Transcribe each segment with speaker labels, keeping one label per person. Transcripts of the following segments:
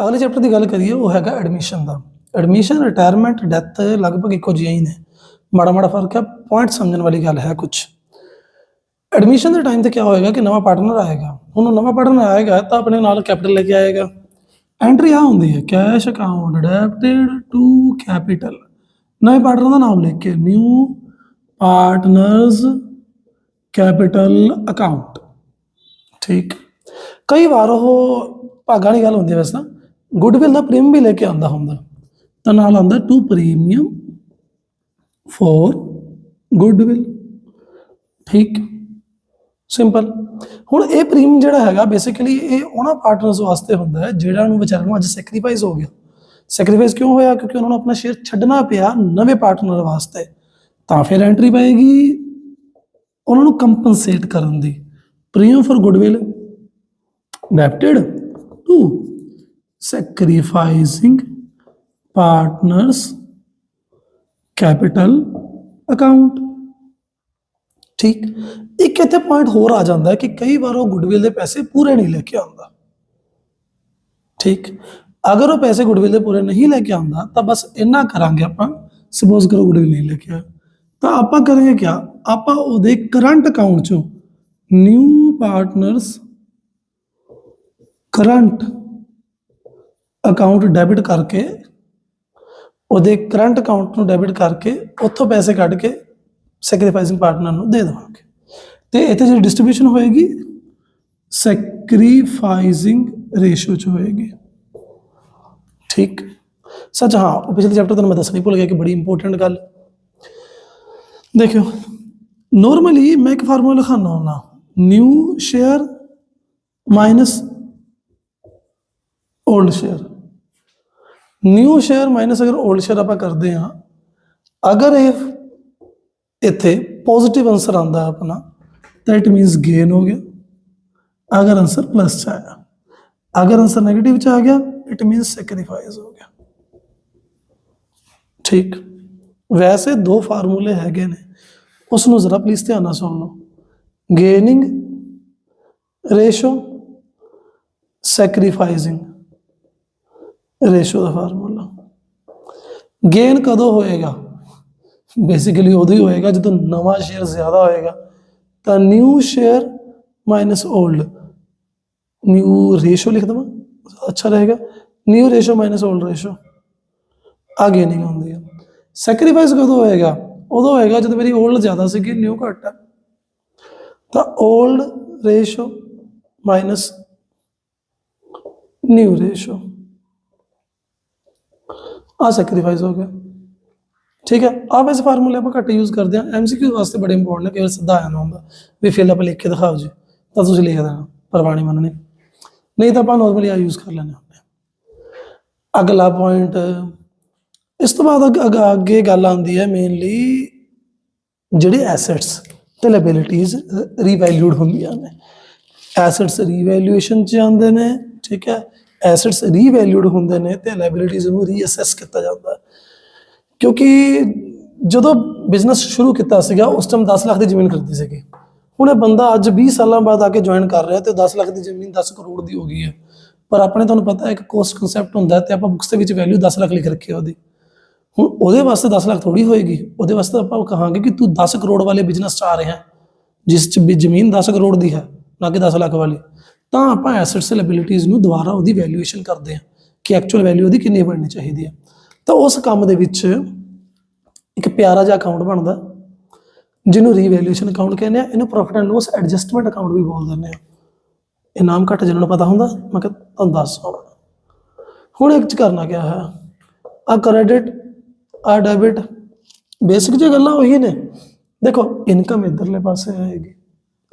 Speaker 1: ਅਗਲੇ ਚੈਪਟਰ ਦੀ ਗੱਲ ਕਰੀਏ, ਉਹ ਹੈਗਾ ਐਡਮਿਸ਼ਨ ਦਾ। ਐਡਮਿਸ਼ਨ ਰਿਟਾਇਰਮੈਂਟ ਡੈਥ ਲਗਭਗ ਇੱਕੋ ਜਿਹੀਆਂ ਹੀ ਨੇ। ਮਾੜਾ ਮਾੜਾ ਫ਼ਰਕ ਹੈ ਪੁਆਇੰਟ ਸਮਝਣ ਵਾਲੀ ਗੱਲ ਹੈ ਕੁਝ ਐਡਮਿਸ਼ਨ ਦੇ ਟਾਈਮ ਤੇ ਕੀ ਹੋਏਗਾ ਕਿ ਨਵਾਂ ਪਾਰਟਨਰ ਆਏਗਾ। ਹੁਣ ਨਵਾਂ ਪਾਰਟਨਰ ਆਏਗਾ ਤਾਂ ਆਪਣੇ ਨਾਲ ਕੈਪੀਟਲ ਲੈ ਕੇ ਆਏਗਾ। ਐਂਟਰੀ ਆ ਹੁੰਦੀ ਹੈ cash account adapted to capital ਨਵੇਂ ਪਾਰਟਨਰ ਦਾ ਨਾਮ ਲਿਖ ਕੇ ਨਿਊ ਪਾਰਟਨਰਸ ਕੈਪੀਟਲ ਅਕਾਊਂਟ ਠੀਕ। ਕਈ ਵਾਰ ਉਹ ਭਾਗਾਂ ਵਾਲੀ ਗੱਲ ਹੁੰਦੀ ਹੈ ਵੈਸੇ ਨਾ ਗੁੱਡਵਿਲ ਦਾ ਪ੍ਰੀਮੀਅਮ ਵੀ ਲੈ ਕੇ ਆਉਂਦਾ ਹੁੰਦਾ। ਤਾਂ ਨਾਲ ਆਉਂਦਾ ਟੂ ਪ੍ਰੀਮੀਅਮ ਫੋਰ ਗੁੱਡਵਿਲ ਠੀਕ। ਸਿੰਪਲ ਹੁਣ ਇਹ ਪ੍ਰੀਮੀਅਮ ਜਿਹੜਾ ਹੈਗਾ ਬੇਸਿਕਲੀ ਇਹ ਉਹਨਾਂ ਪਾਰਟਨਰਸ ਵਾਸਤੇ ਹੁੰਦਾ ਹੈ, ਜਿਹੜਾ ਨੂੰ ਵਿਚਾਰਿਆਂ ਨੂੰ ਅੱਜ ਸੈਕਰੀਫਾਈਸ ਹੋ ਗਿਆ। ਸੈਕਰੀਫਾਈਸ ਕਿਉਂ ਹੋਇਆ? ਕਿਉਂਕਿ ਉਹਨਾਂ ਨੂੰ ਆਪਣਾ ਸ਼ੇਅਰ ਛੱਡਣਾ ਪਿਆ ਨਵੇਂ ਪਾਰਟਨਰ ਵਾਸਤੇ। ਤਾਂ ਫਿਰ ਐਂਟਰੀ ਪਏਗੀ ਉਹਨਾਂ ਨੂੰ ਕੰਪਨਸੇਟ ਕਰਨ ਦੀ। Premium for goodwill adapted to sacrificing partners capital account. ਠੀਕ? ਇੱਕ ਇੱਥੇ ਪੁਆਇੰਟ ਹੋਰ ਆ ਜਾਂਦਾ ਕਿ ਕਈ ਵਾਰ ਉਹ ਗੁੱਡਵਿਲ ਦੇ ਪੈਸੇ ਪੂਰੇ ਨਹੀਂ ਲੈ ਕੇ ਆਉਂਦਾ। ਠੀਕ? ਅਗਰ ਉਹ ਪੈਸੇ ਗੁੱਡਵਿਲ ਦੇ ਪੂਰੇ ਨਹੀਂ ਲੈ ਕੇ ਆਉਂਦਾ, ਤਾਂ ਬਸ ਇੰਨਾ ਕਰਾਂਗੇ ਆਪਾਂ ਸਪੋਜ਼ ਕਰੋ ਗੁੱਡਵਿਲ ਨਹੀਂ ਲੈ ਕੇ ਆਇਆ। ਤਾਂ ਆਪਾਂ ਕਰਾਂਗੇ ਕੀ ਆਪਾਂ ਉਹਦੇ ਕਰੰਟ ਅਕਾਊਂਟ ਚੋਂ new partners current account debit ਕਰਕੇ, ਉਹਦੇ ਕਰੰਟ ਅਕਾਊਂਟ ਨੂੰ ਡੈਬਿਟ ਕਰਕੇ ਉੱਥੋਂ ਪੈਸੇ ਕੱਢ ਕੇ ਸੈਕਰੀਫਾਈਸਿੰਗ ਪਾਰਟਨਰ ਨੂੰ ਦੇ ਦੇਵਾਂਗੇ। ਤੇ ਇੱਥੇ ਜਿਹੜੀ ਡਿਸਟ੍ਰੀਬਿਊਸ਼ਨ ਹੋਏਗੀ ਸੈਕਰੀਫਾਈਸਿੰਗ ਰੇਸ਼ੋ ਚ ਹੋਏਗੀ। ਠੀਕ? ਸੱਚ, ਹਾਂ, ਉਹ ਪਿਛਲੇ ਚੈਪਟਰ ਤੁਹਾਨੂੰ ਮੈਂ ਦੱਸਣੀ ਭੁੱਲ ਗਿਆ ਕਿ ਬੜੀ ਇੰਪੋਰਟੈਂਟ ਗੱਲ। ਦੇਖਿਓ ਨਾਰਮਲੀ ਮੈਂ ਇੱਕ ਫਾਰਮੂਲਾ ਲਿਖਾਣਾ ਹੁੰਦਾ new share minus old share new share minus ਅਗਰ 올ਡ ਸ਼ੇਅਰ ਆਪਾਂ ਕਰਦੇ ਹਾਂ, ਅਗਰ ਇਹ ਇੱਥੇ ਪੋਜ਼ਿਟਿਵ ਆਨਸਰ ਆਂਦਾ ਆਪਣਾ, ਤਾਂ ਇਟ ਮੀਨਸ ਗੇਨ ਹੋ ਗਿਆ। ਅਗਰ ਆਨਸਰ ਪਲੱਸ ਚ ਆਇਆ। ਅਗਰ ਆਨਸਰ 네ਗੇਟਿਵ ਚ ਆ ਗਿਆ ਇਟ ਮੀਨਸ ਸੈਕਰੀਫਾਈਸ ਹੋ ਗਿਆ। ਠੀਕ। ਵੈਸੇ ਦੋ ਫਾਰਮੂਲੇ ਹੈਗੇ ਨੇ। ਉਸ ਨੂੰ ਜ਼ਰਾ ਪਲੀਜ਼ ਧਿਆਨ ਨਾਲ ਸੁਣ ਲਓ। ਗੇਨਿੰਗ ਰੇਸ਼ੋ ਸੈਕਰੀਫਾਈਸਿੰਗ ਰੇਸ਼ੋ ਦਾ ਫਾਰਮੂਲਾ। ਗੇਨ ਕਦੋਂ ਹੋਏਗਾ? ਬੇਸਿਕਲੀ ਉਦੋਂ ਹੀ ਹੋਏਗਾ, ਜਦੋਂ ਨਵਾਂ ਸ਼ੇਅਰ ਜ਼ਿਆਦਾ ਹੋਏਗਾ, ਤਾਂ new share minus old new ratio ਲਿਖ ਦਵਾਂ, ਅੱਛਾ ਰਹੇਗਾ। New ratio minus old ratio ਆਗੇ ਨਹੀਂ ਹੁੰਦੀ ਹੈ ਸੈਕਰੀਫਾਈਸ ਕਦੋਂ ਹੋਏਗਾ? ਉਦੋਂ ਹੋਏਗਾ ਜਦੋਂ ਮੇਰੀ 올ਡ ਜ਼ਿਆਦਾ ਸੀਗੀ ਨਿਊ ਘੱਟ ਆ। ਤਾਂ old ratio minus new ratio ਆ ਸੈਕਰੀਫਾਈਸ ਹੋ ਗਿਆ। ਠੀਕ ਹੈ? ਆ ਵੈਸੇ ਫਾਰਮੂਲੇ ਆਪਾਂ ਘੱਟ ਯੂਜ਼ ਕਰਦੇ ਹਾਂ। ਐਮਸੀਕਿਊ ਵਾਸਤੇ ਬੜੇ ਇੰਪੋਰਟੈਂਟ ਨੇ, ਕੇਵਲ ਸਿੱਧਾ ਆਇਆ ਨਾ ਹੁੰਦਾ ਵੀ ਫਿਲ ਅਪ ਲਿਖ ਕੇ ਦਿਖਾਓ ਜੀ। ਤਾਂ ਤੁਸੀਂ ਲਿਖ ਦੇਣਾ ਪਰਵਾਣੀ ਮੰਨਣੀ। ਨਹੀਂ ਤਾਂ ਆਪਾਂ ਨਾਰਮਲੀ ਆ ਯੂਜ਼ ਕਰ ਲੈਣੇ ਹੁੰਦੇ ਅਗਲਾ ਪੁਆਇੰਟ ਇਸ ਤੋਂ ਬਾਅਦ ਅੱਗ- ਅੱਗ- ਅੱਗੇ ਗੱਲ ਆਉਂਦੀ ਹੈ ਮੇਨਲੀ ਜਿਹੜੇ ਐਸੈਟਸ ਤੇ ਲਾਇਬਿਲਿਟੀਜ਼ ਰੀਵੈਲਿਊਡ ਹੁੰਦੀਆਂ ਨੇ। ਐਸੈਟਸ ਰੀਵੈਲਿਊਏਸ਼ਨ ਚ ਆਉਂਦੇ ਨੇ, ਠੀਕ ਹੈ? ਐਸੈਟਸ ਰੀਵੈਲਿਊਡ ਹੁੰਦੇ ਨੇ ਤੇ ਲਾਇਬਿਲਿਟੀਜ਼ ਨੂੰ ਰੀਅਸੈਸ ਕੀਤਾ ਜਾਂਦਾ। ਕਿਉਂਕਿ ਜਦੋਂ ਬਿਜ਼ਨਸ ਸ਼ੁਰੂ ਕੀਤਾ ਸੀਗਾ, ਉਸ ਟਾਈਮ 10 ਲੱਖ ਦੀ ਜ਼ਮੀਨ ਖਰੀਦੀ ਸੀਗੀ। ਹੁਣ ਇਹ ਬੰਦਾ ਅੱਜ 20 ਸਾਲਾਂ ਬਾਅਦ ਆ ਕੇ ਜੁਆਇਨ ਕਰ ਰਿਹਾ ਤੇ 10 ਲੱਖ ਦੀ ਜ਼ਮੀਨ 10 ਕਰੋੜ ਦੀ ਹੋ ਗਈ ਹੈ। ਪਰ ਆਪਣੇ ਤੁਹਾਨੂੰ ਪਤਾ ਹੈ ਇੱਕ ਕੋਸਟ ਕਨਸੈਪਟ ਹੁੰਦਾ ਹੈ ਤੇ ਆਪਾਂ ਬੁੱਕਸ ਦੇ ਵਿੱਚ ਵੈਲਿਊ 10 ਲੱਖ ਲਿਖ ਰੱਖੀ ਉਹਦੀ। ਹੁਣ ਉਹਦੇ ਵਾਸਤੇ 10 ਲੱਖ ਥੋੜੀ ਹੋਏਗੀ। ਉਹਦੇ ਵਾਸਤੇ ਆਪਾਂ ਕਹਾਂਗੇ ਕਿ ਤੂੰ 10 ਕਰੋੜ ਵਾਲੇ ਬਿਜ਼ਨਸ ਚ ਆ ਰਿਹਾ ਜਿਸ ਚ ਵੀ ਜ਼ਮੀਨ 10 ਕਰੋੜ ਦੀ ਹੈ, ਨਾ ਕਿ 10 ਲੱਖ ਵਾਲੀ। ਤਾਂ ਆਪਾਂ ਐਸੈਟਸ ਲਾਇਬਿਲਿਟੀਜ਼ ਨੂੰ ਦੁਬਾਰਾ ਉਹਦੀ ਵੈਲਿਊਏਸ਼ਨ ਕਰਦੇ ਹਾਂ ਕਿ ਐਕਚੁਅਲ ਵੈਲਿਊ ਉਹਦੀ ਕਿੰਨੀ ਬਣਨੀ ਚਾਹੀਦੀ ਹੈ। ਤਾਂ ਉਸ ਕੰਮ ਦੇ ਵਿੱਚ ਇੱਕ ਪਿਆਰਾ ਜਿਹਾ ਅਕਾਊਂਟ ਬਣਦਾ, ਜਿਹਨੂੰ ਰੀਵੈਲਿਊਏਸ਼ਨ ਅਕਾਊਂਟ ਕਹਿੰਦੇ ਆ। ਇਹਨੂੰ profit and loss adjustment account ਵੀ ਬੋਲ ਦਿੰਦੇ ਆ। ਇਹ ਨਾਮ ਘੱਟ ਜਿਹਨਾਂ ਨੂੰ ਪਤਾ ਹੁੰਦਾ, ਮੈਂ ਕਿਹਾ ਤੁਹਾਨੂੰ ਦੱਸ ਦਵਾਂ ਹੁਣ ਇੱਕ ਚ ਕਰਨਾ ਕਿਆ ਹੈ? ਆ ਕ੍ਰੈਡਿਟ ਆ ਡੈਬਿਟ ਬੇਸਿਕ ਜੇ ਗੱਲਾਂ ਉਹੀ ਨੇ। ਦੇਖੋ ਇਨਕਮ ਇਧਰਲੇ ਪਾਸੇ ਆਏਗੀ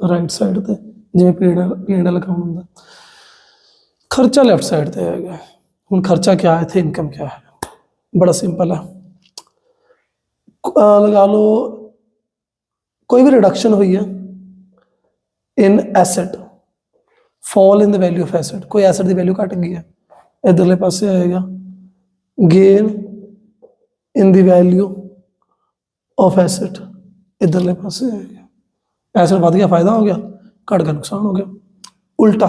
Speaker 1: ਰਾਈਟ ਸਾਈਡ ਤੇ। ਜਿਵੇਂ ਪੀਐਨਐਲ ਪੀਐਨਐਲ ਅਕਾਊਂਟ ਹੁੰਦਾ ਖਰਚਾ ਲੈਫਟ ਸਾਈਡ ਤੇ ਆਏਗਾ ਹੁਣ ਖਰਚਾ ਕਿਆ ਹੈ ਇੱਥੇ ਇਨਕਮ ਕਿਆ ਹੈ ਬੜਾ ਸਿੰਪਲ ਹੈ। ਅਹ ਲਗਾ ਲਓ, ਕੋਈ ਵੀ ਰਿਡਕਸ਼ਨ ਹੋਈ ਹੈ in asset fall in the value of asset ਕੋਈ ਐਸੈਟ ਦੀ ਵੈਲਿਊ ਘਟ ਗਈ ਹੈ, ਇਧਰਲੇ ਪਾਸੇ ਆਏਗਾ। Gain in the value of asset ਇਧਰਲੇ ਪਾਸੇ ਆਏਗਾ। ਐਸੈਟ ਵਧ ਗਿਆ, ਫਾਇਦਾ ਹੋ ਗਿਆ। ਘਟ ਗਿਆ ਨੁਕਸਾਨ ਹੋ ਗਿਆ। ਉਲਟਾ,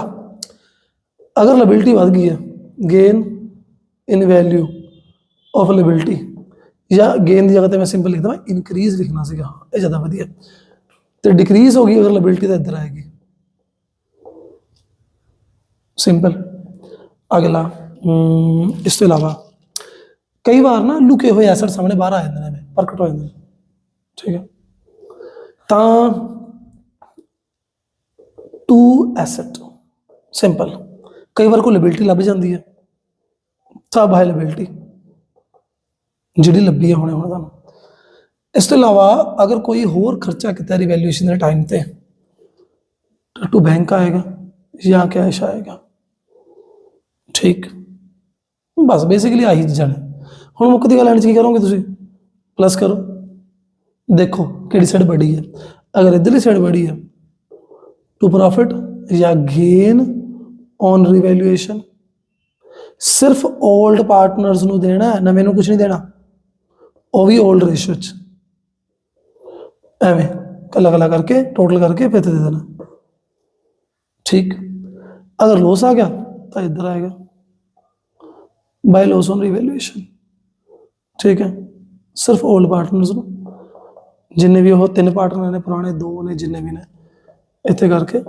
Speaker 1: ਅਗਰ ਲਾਇਬਿਲਿਟੀ ਵਧ ਗਈ ਹੈ gain in value of liability ਜਾਂ ਗੇਨ ਦੀ ਜਗ੍ਹਾ ਤੇ ਮੈਂ ਸਿੰਪਲ ਲਿਖਦਾ ਮੈਂ ਇਨਕਰੀਜ਼ ਲਿਖਣਾ ਸੀਗਾ ਇਹ ਜ਼ਿਆਦਾ ਵਧੀਆ। ਤੇ ਡਿਕਰੀਜ਼ ਹੋ ਗਈ, ਅਗਰ ਲਿਬਿਲਿਟੀ ਤਾਂ ਇੱਧਰ ਆਏਗੀ। ਸਿੰਪਲ ਅਗਲਾ ਇਸ ਤੋਂ ਇਲਾਵਾ, ਕਈ ਵਾਰ ਨਾ ਲੁਕੇ ਹੋਏ ਐਸੈਟ ਸਾਹਮਣੇ ਬਾਹਰ ਆ ਜਾਂਦੇ ਨੇ, ਪ੍ਰਗਟ ਹੋ ਜਾਂਦੇ ਨੇ। ਠੀਕ ਹੈ। ਤਾਂ ਟੂ ਐਸੈਟ ਸਿੰਪਲ ਕਈ ਵਾਰ ਕੋਈ ਲਿਬਿਲਿਟੀ ਲੱਭ ਜਾਂਦੀ ਹੈ ਸਬ ਹੈ ਲਿਬਿਲਿਟੀ ਜਿਹੜੀ ਲੱਭੀ ਹੈ ਹੁਣੇ ਹੁਣ ਤੁਹਾਨੂੰ ਇਸ ਤੋਂ ਇਲਾਵਾ ਅਗਰ ਕੋਈ ਹੋਰ ਖਰਚਾ ਕੀਤਾ ਰਿਵੈਲਿਊਏਸ਼ਨ ਦੇ ਟਾਈਮ ਤੇ ਟੂ ਬੈਂਕ ਆਏਗਾ ਜਾਂ ਕੈਸ਼ ਆਏਗਾ ਠੀਕ ਬਸ ਬੇਸਿਕਲੀ ਆਹੀ ਚੀਜ਼ਾਂ ਨੇ ਹੁਣ ਮੁੱਕਦੀ ਗੱਲ ਐਂਡ 'ਚ ਕੀ ਕਰੋਗੇ ਤੁਸੀਂ ਪਲੱਸ ਕਰੋ ਦੇਖੋ ਕਿਹੜੀ ਸਾਈਡ ਬੜੀ ਹੈ ਅਗਰ ਇਧਰਲੀ ਸਾਈਡ ਬੜੀ ਹੈ टू प्रॉफिट या गेन ऑन रिवेल्युएशन सिर्फ़ ओल्ड पार्टनर्स ਨੂੰ ਦੇਣਾ ਹੈ ਨਵੇਂ ਨੂੰ ਕੁਝ ਨਹੀਂ ਦੇਣਾ ਉਹ ਵੀ 올ਡ ਰੇਸ਼ੋ ਚ ਐਵੇਂ ਕੱਲਾ ਕੱਲਾ ਕਰਕੇ ਟੋਟਲ ਕਰਕੇ ਫਿਰ ਦੇ ठीक अगर लॉस आ गया तो इधर आएगा बाय लॉस ऑन रिवेल्युएशन ठीक है सिर्फ़ ओल्ड पार्टनर्स जिन्हें भी हो तीन पार्टनर ने पुराने दो ने जिन्हें भी ने ਇੱਥੇ ਕਰਕੇ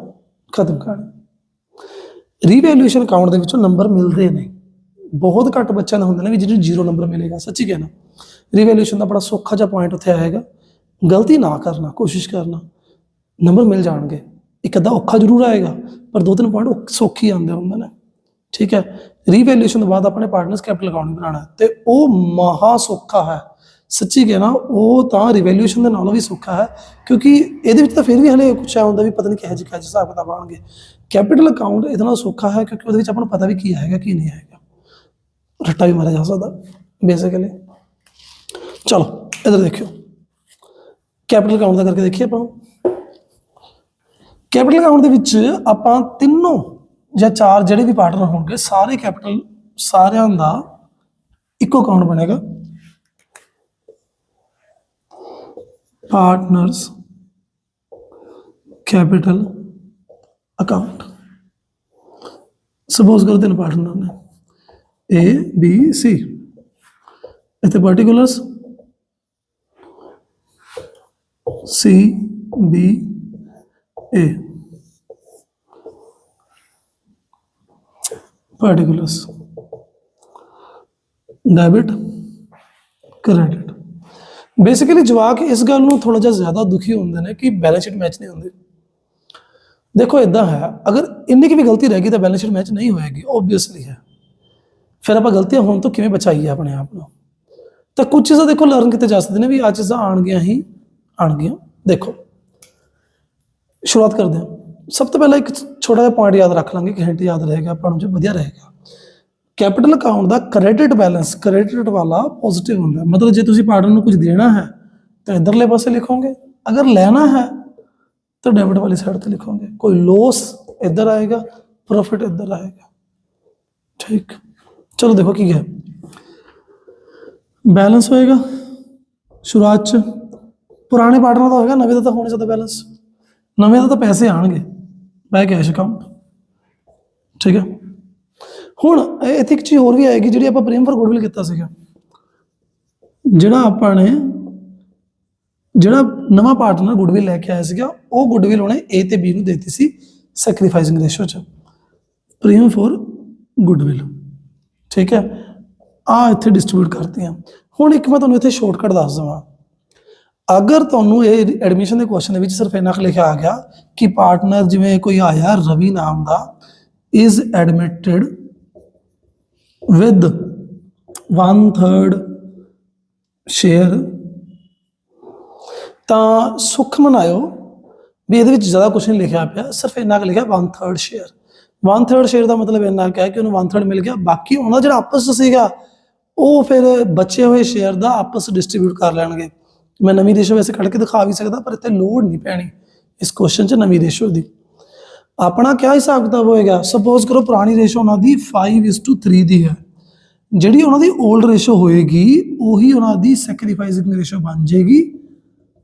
Speaker 1: ਖਤਮ ਕਰਨਾ। ਰੀਵੈਲਿਊਏਸ਼ਨ ਅਕਾਊਂਟ ਦੇ ਵਿੱਚੋਂ ਨੰਬਰ ਮਿਲਦੇ ਨੇ। ਬਹੁਤ ਘੱਟ ਬੱਚਿਆਂ ਦੇ ਹੁੰਦੇ ਨੇ ਵੀ ਜਿਹਨੂੰ ਜ਼ੀਰੋ ਨੰਬਰ ਮਿਲੇਗਾ, ਸੱਚੀ ਕਹਿਣਾ। ਰੀਵੈਲਿਊਏਸ਼ਨ ਦਾ ਬੜਾ ਸੌਖਾ ਜਿਹਾ ਪੁਆਇੰਟ ਉੱਥੇ ਆਏਗਾ ਗਲਤੀ ਨਾ ਕਰਨਾ, ਕੋਸ਼ਿਸ਼ ਕਰਨਾ। ਨੰਬਰ ਮਿਲ ਜਾਣਗੇ। ਇੱਕ ਅੱਧਾ ਔਖਾ ਜ਼ਰੂਰ ਆਏਗਾ, ਪਰ ਦੋ ਤਿੰਨ ਪੁਆਇੰਟ ਸੌਖੀ ਆਉਂਦੇ ਹੁੰਦੇ ਨੇ ਠੀਕ ਹੈ? ਰੀਵੈਲਿਊਏਸ਼ਨ ਤੋਂ ਬਾਅਦ ਆਪਣੇ ਪਾਰਟਨਰਸ ਕੈਪੀਟਲ ਅਕਾਊਂਟ ਬਣਾਉਣਾ ਹੈ। ਤੇ ਉਹ ਮਹਾ ਸੌਖਾ ਹੈ। ਸੱਚੀ ਕਹਿਣਾ ਉਹ ਤਾਂ ਰਿਵੈਲਿਊਏਸ਼ਨ ਦੇ ਨਾਲੋਂ ਵੀ ਸੌਖਾ ਹੈ, ਕਿਉਂਕਿ ਇਹਦੇ ਵਿੱਚ ਤਾਂ ਫਿਰ ਵੀ ਹਲੇ ਕੁਛ ਆ ਹੁੰਦਾ ਵੀ ਪਤਾ ਨਹੀਂ ਕਿਹੋ ਜਿਹੇ ਕਿਹੋ ਜਿਹੇ ਹਿਸਾਬ ਕਿਤਾਬ ਆਉਣਗੇ। ਕੈਪੀਟਲ ਅਕਾਊਂਟ ਇਹਦੇ ਨਾਲ ਸੌਖਾ ਹੈ, ਕਿਉਂਕਿ ਉਹਦੇ ਵਿੱਚ ਆਪਾਂ ਨੂੰ ਪਤਾ ਵੀ ਕੀ ਆਏਗਾ ਕੀ ਨਹੀਂ ਆਏਗਾ ਰੱਟਾ ਵੀ ਮਾਰਿਆ ਜਾ ਸਕਦਾ ਬੇਸਿਕਲੀ ਚਲੋ, ਇਧਰ ਦੇਖਿਓ। ਕੈਪੀਟਲ ਅਕਾਊਂਟ ਦਾ ਕਰਕੇ ਦੇਖੀਏ ਆਪਾਂ। ਕੈਪੀਟਲ ਅਕਾਊਂਟ ਦੇ ਵਿੱਚ ਆਪਾਂ ਤਿੰਨੋਂ ਜਾਂ ਚਾਰ ਜਿਹੜੇ ਵੀ ਪਾਰਟਨਰ ਹੋਣਗੇ, ਸਾਰੇ ਕੈਪੀਟਲ ਸਾਰਿਆਂ ਦਾ ਇੱਕੋ ਅਕਾਊਂਟ ਬਣੇਗਾ। ਪਾਰਟਨਰਸ ਕੈਪੀਟਲ ਅਕਾਊਂਟ ਸਪੋਜ਼ ਕਰੋ ਤਿੰਨ ਪਾਰਟਨਰ ਨੇ। A, B, C ਇੱਥੇ particulars C, B, A particulars. Debit credit basically ਜਵਾਕ ਇਸ ਗੱਲ ਨੂੰ ਥੋੜਾ ਜਿਹਾ ਜ਼ਿਆਦਾ ਦੁਖੀ ਹੁੰਦੇ ਨੇ ਕਿ ਬੈਲੈਂਸ ਸ਼ੀਟ ਮੈਚ ਨਹੀਂ ਹੁੰਦੀ। ਦੇਖੋ ਇਦਾਂ ਹੈ, ਅਗਰ ਇੰਨੀ ਕੀ ਵੀ ਗਲਤੀ ਰਹਿ ਗਈ ਤਾਂ ਬੈਲੈਂਸ ਸ਼ੀਟ ਮੈਚ ਨਹੀਂ ਹੋਏਗੀ ਓਬਵੀਅਸਲੀ ਹੈ। ਫਿਰ ਆਪਾਂ ਗਲਤੀਆਂ ਹੋਣ ਤੋਂ ਕਿਵੇਂ ਬਚਾਈਏ ਆਪਣੇ ਆਪ ਨੂੰ? ਤਾਂ ਕੁਝ ਚੀਜ਼ਾਂ ਦੇਖੋ ਲਰਨ ਕੀਤੇ ਜਾ ਸਕਦੇ ਨੇ ਵੀ ਆ ਚੀਜ਼ਾਂ ਆਣਗੀਆਂ ਹੀ ਆਣਗੀਆਂ ਦੇਖੋ, ਸ਼ੁਰੂਆਤ ਕਰਦੇ ਹਾਂ। ਸਭ ਤੋਂ ਪਹਿਲਾਂ ਇੱਕ ਛੋਟਾ ਜਿਹਾ ਪੁਆਇੰਟ ਯਾਦ ਰੱਖ ਲਾਂਗੇ ਕਿ ਹਿੰਟ ਯਾਦ ਰਹੇਗਾ, ਆਪਾਂ ਨੂੰ ਜੋ ਵਧੀਆ ਰਹੇਗਾ। ਕੈਪੀਟਲ ਅਕਾਊਂਟ ਦਾ ਕ੍ਰੈਡਿਟ ਬੈਲੈਂਸ ਕ੍ਰੈਡਿਟ ਵਾਲਾ ਪੋਜ਼ਿਟਿਵ ਹੁੰਦਾ। ਮਤਲਬ ਜੇ ਤੁਸੀਂ ਪਾਰਟਨਰ ਨੂੰ ਕੁਝ ਦੇਣਾ ਹੈ, ਤਾਂ ਇਧਰਲੇ ਪਾਸੇ ਲਿਖੋਗੇ। ਅਗਰ ਲੈਣਾ ਹੈ, ਤਾਂ ਡੈਬਿਟ ਵਾਲੀ ਸਾਈਡ ਤੇ ਲਿਖੋਗੇ। ਕੋਈ ਲੋਸ ਇੱਧਰ ਆਏਗਾ ਪ੍ਰੋਫਿਟ ਇੱਧਰ ਆਏਗਾ। ਠੀਕ। ਚਲੋ ਦੇਖੋ ਕੀ ਹੈ। ਬੈਲੈਂਸ ਹੋਏਗਾ, ਸ਼ੁਰੂਆਤ ਚ। ਪੁਰਾਣੇ ਪਾਰਟਨਰ ਦਾ ਹੋਏਗਾ, ਨਵੇਂ ਦਾ ਤਾਂ ਹੋਣੇ ਚਾਹੀਦਾ ਬੈਲੈਂਸ ਨਵੇਂ ਦਾ ਤਾਂ ਪੈਸੇ ਆਣਗੇ ਬਾਈ ਕੈਸ਼ ਅਕਾਊਂਟ ਠੀਕ ਹੈ। ਹੁਣ ਇੱਥੇ ਇੱਕ ਚੀਜ਼ ਹੋਰ ਵੀ ਆਏਗੀ ਜਿਹੜੀ ਆਪਾਂ ਪ੍ਰੇਮ ਫਰ ਗੁੱਡਵਿਲ ਕੀਤਾ ਸੀਗਾ। ਜਿਹੜਾ ਆਪਾਂ ਨੇ ਜਿਹੜਾ ਨਵਾਂ ਪਾਰਟਨਰ ਗੁੱਡਵਿਲ ਲੈ ਕੇ ਆਇਆ ਸੀਗਾ, ਉਹ ਗੁੱਡਵਿਲ ਉਹਨੇ A ਤੇ B ਨੂੰ ਦੇ ਦਿੱਤੀ ਸੀ ਸੈਕਰੀਫਾਈਸਿੰਗ ਰੇਸ਼ੋ ਚ। ਪ੍ਰੇਮ ਫੋਰ ਗੁੱਡਵਿਲ ਠੀਕ ਹੈ। ਆ ਇੱਥੇ ਡਿਸਟ੍ਰੀਬਿਊਟ ਕਰਤੇ ਆ। ਹੁਣ ਇੱਕ ਮੈਂ ਤੁਹਾਨੂੰ ਇੱਥੇ ਸ਼ਾਰਟਕਟ ਦੱਸ ਦਵਾਂ। ਅਗਰ ਤੁਹਾਨੂੰ ਇਹ ਐਡਮਿਸ਼ਨ ਦੇ ਕੁਐਸਚਨ ਦੇ ਵਿੱਚ ਸਿਰਫ ਇੰਨਾ ਕੁ ਲਿਖਿਆ ਆ ਗਿਆ ਕਿ ਪਾਰਟਨਰ ਜਿਵੇਂ ਕੋਈ ਆਇਆ ਰਵੀ ਨਾਮ ਦਾ is admitted with one third share ਤਾਂ ਸੁਖ ਮਨਾਇਓ ਵੀ ਇਹਦੇ ਵਿੱਚ ਜ਼ਿਆਦਾ ਕੁਝ ਨਹੀਂ ਲਿਖਿਆ ਪਿਆ, ਸਿਰਫ ਇੰਨਾ ਕੁ ਲਿਖਿਆ one third share one third share ਦਾ ਮਤਲਬ ਇੰਨਾ ਕੁ ਕਿ ਉਹਨੂੰ one third ਮਿਲ ਗਿਆ, ਬਾਕੀ ਉਹਨਾਂ ਦਾ ਜਿਹੜਾ ਆਪਸ 'ਚ ਸੀਗਾ, ਉਹ ਫਿਰ ਬਚੇ ਹੋਏ ਸ਼ੇਅਰ ਦਾ ਆਪਸ ਡਿਸਟ੍ਰੀਬਿਊਟ ਕਰ ਲੈਣਗੇ। ਮੈਂ ਨਵੀਂ ਰੇਸ਼ੋ ਵੈਸੇ ਕੱਢ ਕੇ ਦਿਖਾ ਵੀ ਸਕਦਾ, ਪਰ ਇੱਥੇ ਲੋੜ ਨਹੀਂ ਪੈਣੀ ਇਸ ਕੁਐਸਚਨ 'ਚ ਨਵੀਂ ਰੇਸ਼ੋ ਦੀ। ਆਪਣਾ ਕਿਆ ਹਿਸਾਬ ਕਿਤਾਬ ਹੋਏਗਾ? ਸਪੋਜ਼ ਕਰੋ ਪੁਰਾਣੀ ਰੇਸ਼ੋ ਉਹਨਾਂ ਦੀ 5:3 ਦੀ ਹੈ। ਜਿਹੜੀ ਉਹਨਾਂ ਦੀ 올ਡ ਰੇਸ਼ੋ ਹੋਏਗੀ, ਉਹੀ ਉਹਨਾਂ ਦੀ ਸੈਕਰੀਫਾਈਸਿੰਗ ਰੇਸ਼ੋ ਬਣ ਜਾਏਗੀ।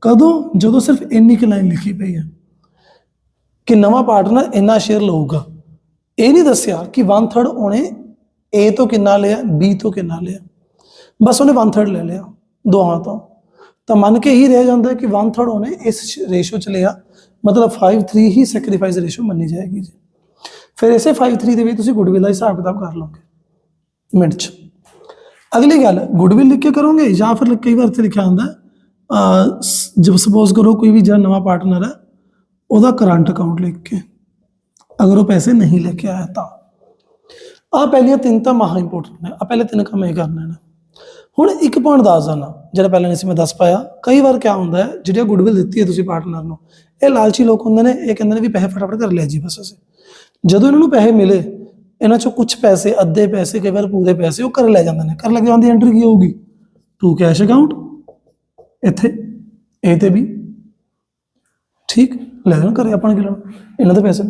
Speaker 1: ਕਦੋਂ? ਜਦੋਂ ਸਿਰਫ ਇੰਨੀ ਕੁ ਲਾਈਨ ਲਿਖੀ ਪਈ ਹੈ ਕਿ ਨਵਾਂ ਪਾਰਟਨਰ ਇੰਨਾ ਸ਼ੇਅਰ ਲਊਗਾ। ਇਹ ਨਹੀਂ ਦੱਸਿਆ ਕਿ 1/3 ਉਹਨੇ A ਤੋਂ ਕਿੰਨਾ ਲਿਆ, B ਤੋਂ ਕਿੰਨਾ ਲਿਆ। ਬਸ ਉਹਨੇ 1/3 ਲੈ ਲਿਆ, ਦੋਹਾਂ ਤੋਂ। ਤਾਂ ਮੰਨ ਕੇ ਹੀ ਰਹਿ ਜਾਂਦਾ ਕਿ 1/3 ਉਹਨੇ ਇਸ ਰੇਸ਼ੋ ਚ ਲਿਆ। ਮਤਲਬ 5:3 ਹੀ ਸੈਕਰੀਫਾਈਸ ਰੇਸ਼ੋ ਮੰਨੀ ਜਾਏਗੀ ਜੀ। ਫਿਰ ਇਸੇ 5:3 ਦੇ ਵਿੱਚ ਤੁਸੀਂ ਗੁੱਡਵਿਲ ਦਾ ਹਿਸਾਬ ਕਿਤਾਬ ਕਰ ਲਓਗੇ। ਮਿੰਟ ਚ। ਅਗਲੀ ਗੱਲ ਗੁੱਡਵਿਲ ਲਿਖ ਕੇ ਕਰੋਗੇ ਜਾਂ ਫਿਰ ਕਈ ਵਾਰ ਤੇ ਲਿਖਿਆ ਹੁੰਦਾ ਅ ਸਪੋਜ਼ ਕਰੋ ਕੋਈ ਵੀ ਜਿਹੜਾ ਨਵਾਂ ਪਾਰਟਨਰ ਹੈ, ਉਹਦਾ ਕਰੰਟ ਅਕਾਊਂਟ ਲਿਖ ਕੇ। ਅਗਰ ਉਹ ਪੈਸੇ ਨਹੀਂ ਲੈ ਕੇ ਆਇਆ ਤਾਂ। ਆ ਪਹਿਲੀਆਂ ਤਿੰਨ ਤਾਂ ਮਹਾ ਇੰਪੋਰਟੈਂਟ ਨੇ। ਆ ਪਹਿਲੇ ਤਿੰਨ ਕੰਮ ਇਹ ਕਰਨੇ ਨੇ। ਹੁਣ ਇੱਕ ਪੁਆਇੰਟ ਦੱਸ ਦਣਾ ਜਿਹੜਾ ਪਹਿਲਾਂ ਨਹੀਂ ਸੀ ਮੈਂ ਦੱਸ ਪਾਇਆ, ਕਈ ਵਾਰ ਕੀ ਹੁੰਦਾ ਹੈ, ਜਿਹੜੀ ਗੁੱਡਵਿਲ ਦਿੱਤੀ ਹੈ ਤੁਸੀਂ ਪਾਰਟਨਰ ਨੂੰ, ਇਹ ਲਾਲਚੀ ਲੋਕ ਹੁੰਦੇ ਨੇ, ਇਹ ਕਹਿੰਦੇ ਨੇ ਵੀ ਪੈਸੇ ਫਟਾਫਟ ਕਰ ਲਿਆ ਜੀ ਬਸ ਅਸੀਂ। ਜਦੋਂ ਇਹਨਾਂ ਨੂੰ ਪੈਸੇ ਮਿਲੇ, ਇਹਨਾਂ ਚੋਂ ਕੁਝ ਪੈਸੇ, ਅੱਧੇ ਪੈਸੇ, ਕਈ ਵਾਰ ਪੂਰੇ ਪੈਸੇ ਉਹ ਕਰ ਲੈ ਜਾਂਦੇ ਨੇ। ਕਰ ਲੱਗ ਜਾਂਦੀ ਐਂਟਰੀ ਕੀ ਹੋਊਗੀ? ਟੂ ਕੈਸ਼ ਅਕਾਊਂਟ ਇੱਥੇ, A ਤੇ ਵੀ ਠੀਕ, ਲੈ ਲੈਣ ਕਰੇ ਆਪਾਂ ਕੀ ਲੈਣਾ ਇਹਨਾਂ ਦੇ ਪੈਸੇ।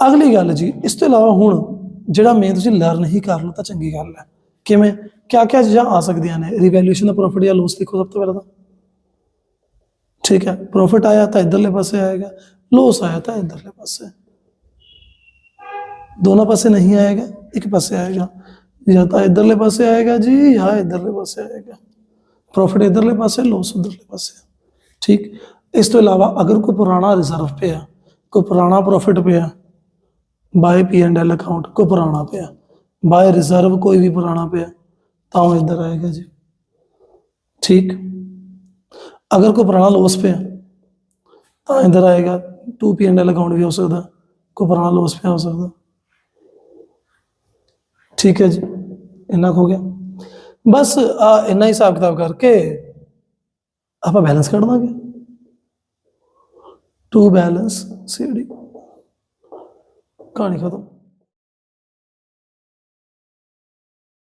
Speaker 1: ਅਗਲੀ ਗੱਲ ਜੀ, ਇਸ ਤੋਂ ਇਲਾਵਾ ਹੁਣ ਜਿਹੜਾ ਮੇਨ ਤੁਸੀਂ ਲਰਨ ਹੀ ਕਰ ਲਓ, ਤਾਂ ਚੰਗੀ ਗੱਲ ਹੈ। ਕਿਵੇਂ? ਕਿਆ ਕਿਆ ਚੀਜ਼ਾਂ ਆ ਸਕਦੀਆਂ ਨੇ? ਰਿਵੈਲਿਊਸ਼ਨ ਦਾ ਪ੍ਰੋਫਿਟ ਜਾਂ ਲੋਸ ਲਿਖੋ ਸਭ ਤੋਂ ਪਹਿਲਾਂ ਤਾਂ। ਠੀਕ ਹੈ ਪ੍ਰੋਫਿਟ ਆਇਆ ਤਾਂ ਇਧਰਲੇ ਪਾਸੇ ਆਏਗਾ ਲੋਸ ਆਇਆ ਤਾਂ ਇਧਰਲੇ ਪਾਸੇ। ਦੋਨੋਂ ਪਾਸੇ ਨਹੀਂ ਆਏਗਾ, ਇੱਕ ਪਾਸੇ ਆਏਗਾ। ਜਾਂ ਤਾਂ ਇਧਰਲੇ ਪਾਸੇ ਆਏਗਾ ਜੀ, ਜਾਂ ਇਧਰਲੇ ਪਾਸੇ ਆਏਗਾ। ਪ੍ਰੋਫਿਟ ਇਧਰਲੇ ਪਾਸੇ ਲੋਸ ਉਧਰਲੇ ਪਾਸੇ। ਠੀਕ? ਇਸ ਤੋਂ ਇਲਾਵਾ ਅਗਰ ਕੋਈ ਪੁਰਾਣਾ ਰਿਜ਼ਰਵ ਪਿਆ, ਕੋਈ ਪੁਰਾਣਾ ਪ੍ਰੋਫਿਟ ਪਿਆ by P and L account ਕੋਈ ਪੁਰਾਣਾ ਪਿਆ ਬਾਏ ਰਿਜ਼ਰਵ ਕੋਈ ਵੀ ਪੁਰਾਣਾ ਪਿਆ, ਤਾਂ ਉਹ ਇੱਧਰ ਆਏਗਾ ਜੀ। ਠੀਕ? ਅਗਰ ਕੋਈ ਪੁਰਾਣਾ ਲੋਸ ਪਿਆ, ਤਾਂ ਇੱਧਰ ਆਏਗਾ। 2 ਪੀ ਐਂਡ ਐਲ ਅਕਾਊਂਟ ਵੀ ਹੋ ਸਕਦਾ, ਕੋਈ ਪੁਰਾਣਾ ਲੋਸ ਪਿਆ ਹੋ ਸਕਦਾ। ਠੀਕ ਹੈ ਜੀ, ਇੰਨਾ ਕੁ ਹੋ ਗਿਆ। ਬਸ ਆ ਇੰਨਾ ਹੀ ਹਿਸਾਬ ਕਿਤਾਬ ਕਰਕੇ ਆਪਾਂ ਬੈਲੈਂਸ ਕੱਢ ਦਾਂਗੇ। ਟੂ ਬੈਲੈਂਸ ਸੀਡੀ ਕਹਾਣੀ ਖਤਮ।